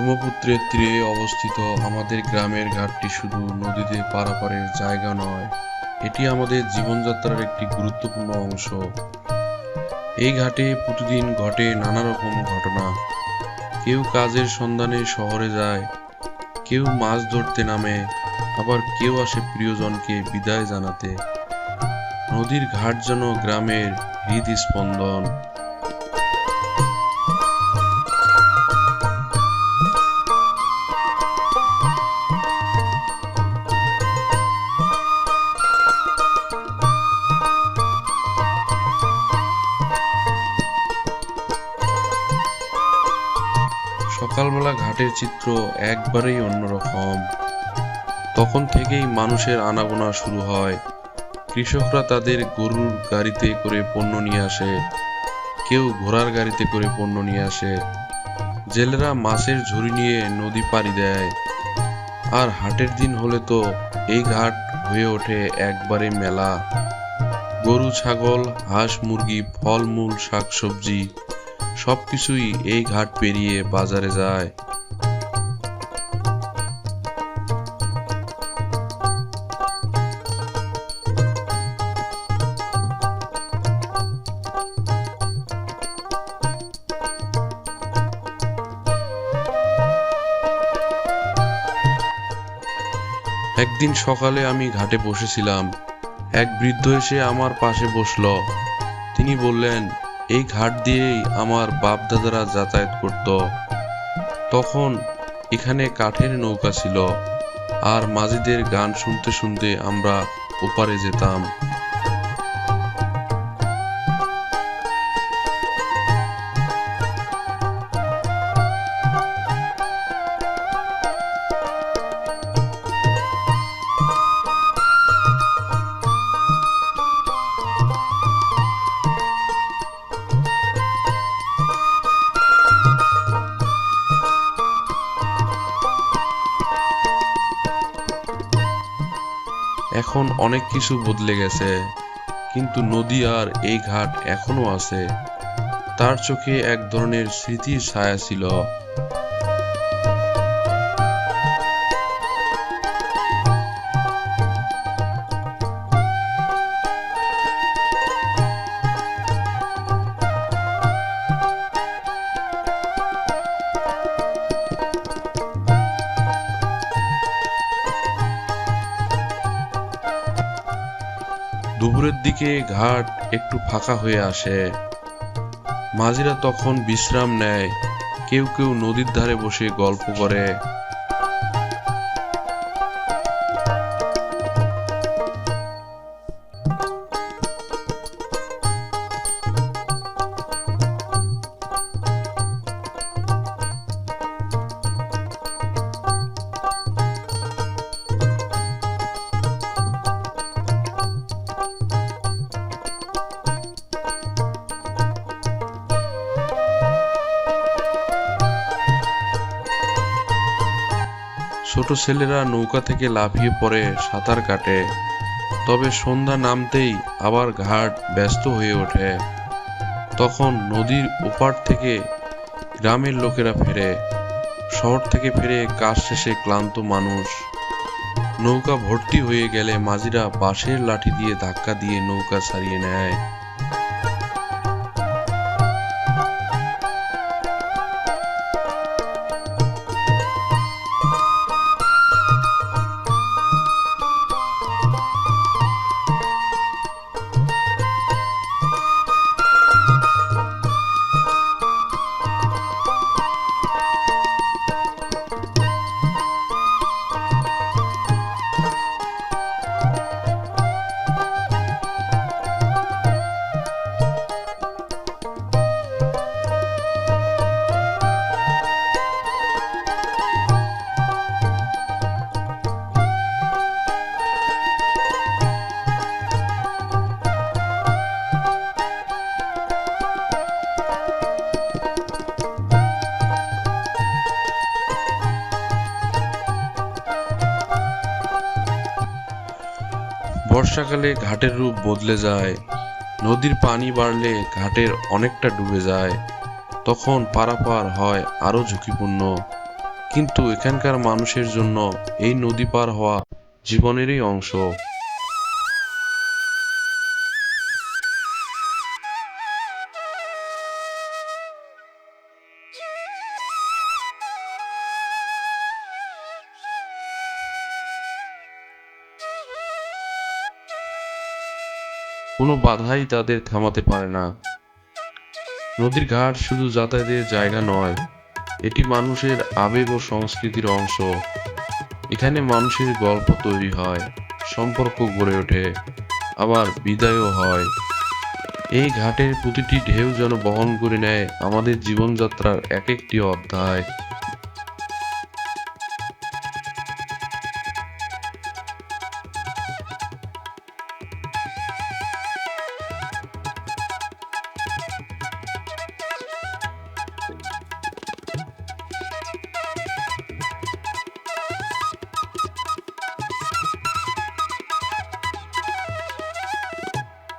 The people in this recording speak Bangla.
সমুদ্রের তীরে অবস্থিত আমাদের গ্রামের ঘাটটি শুধু নদীতে পারাপারের জায়গা নয়, এটি আমাদের জীবনযাত্রার একটি গুরুত্বপূর্ণ অংশ। এই ঘাটে প্রতিদিন ঘটে নানা রকম ঘটনা। কেউ কাজের সন্ধানে শহরে যায়, কেউ মাছ ধরতে নামে, আবার কেউ আসে প্রিয়জনকে বিদায় জানাতে। নদীর ঘাট যেন গ্রামের হৃদস্পন্দন। সকালবেলা ঘাটের চিত্র একবারেই অন্যরকম। তখন থেকেই মানুষের আনাগোনা শুরু হয়। কৃষকরা তাদের গরুর গাড়িতে করে পণ্য নিয়ে আসে। কেউ ঘোড়ার গাড়িতে করে পণ্য নিয়ে আসে। জেলেরা মাছের ঝুড়ি নিয়ে নদী পাড়ি দেয়। আর হাটের দিন হলে তো এই ঘাট হয়ে ওঠে একবারে মেলা। গরু, ছাগল, হাঁস, মুরগি, ফলমূল, শাকসবজি সবকিছুই এই ঘাট পেরিয়ে বাজারে যায়। একদিন সকালে আমি ঘাটে বসেছিলাম। এক বৃদ্ধ এসে আমার পাশে বসল। তিনি বললেন এই ঘাট দিয়েই আমার বাপ দাদারা যাতায়াত করত। তখন এখানে কাঠের নৌকা ছিল, আর মাঝিদের গান শুনতে শুনতে আমরা ওপারে যেতাম। এখন অনেক কিছু বদলে গেছে, কিন্তু নদী আর এই ঘাট এখনও আছে। তার চোখে এক ধরনের স্মৃতির ছায়া ছিল। দুপুরের দিকে ঘাট একটু ফাঁকা হয়ে আসে। মাঝিরা তখন বিশ্রাম নেয়। কেউ কেউ নদীর ধারে বসে গল্প করে। ছোট ছেলেরা নৌকা থেকে লাফিয়ে পড়ে সাঁতার কাটে। তবে সন্ধ্যা নামতেই আবার ঘাট ব্যস্ত হয়ে ওঠে। তখন নদীর ওপার থেকে গ্রামের লোকেরা ফেরে। শহর থেকে ফিরে কাজ শেষে ক্লান্ত মানুষ। নৌকা ভর্তি হয়ে গেলে মাঝিরা বাঁশের লাঠি দিয়ে ধাক্কা দিয়ে নৌকা ছাড়িয়ে নেয়। বর্ষাকালে ঘাটের রূপ বদলে যায়, নদীর পানি বাড়লে ঘাটের অনেকটা ডুবে যায়, তখন পারাপার হয় আরও ঝুঁকিপূর্ণ। কিন্তু এখানকার মানুষের জন্য এই নদী পার হওয়া জীবনেরই অংশ। কোনো বাধাই তাদের থামাতে পারে না। নদীর ঘাট শুধু যাতায়াতের জায়গা নয়, এটি মানুষের আবেগ ও সংস্কৃতির অংশ। এখানে মানুষের গল্প তৈরি হয়, সম্পর্ক গড়ে ওঠে, আবার বিদায়ও হয়। এই ঘাটের প্রতিটি ঢেউ যেন বহন করে নেয় আমাদের জীবনযাত্রার এক একটি অধ্যায়।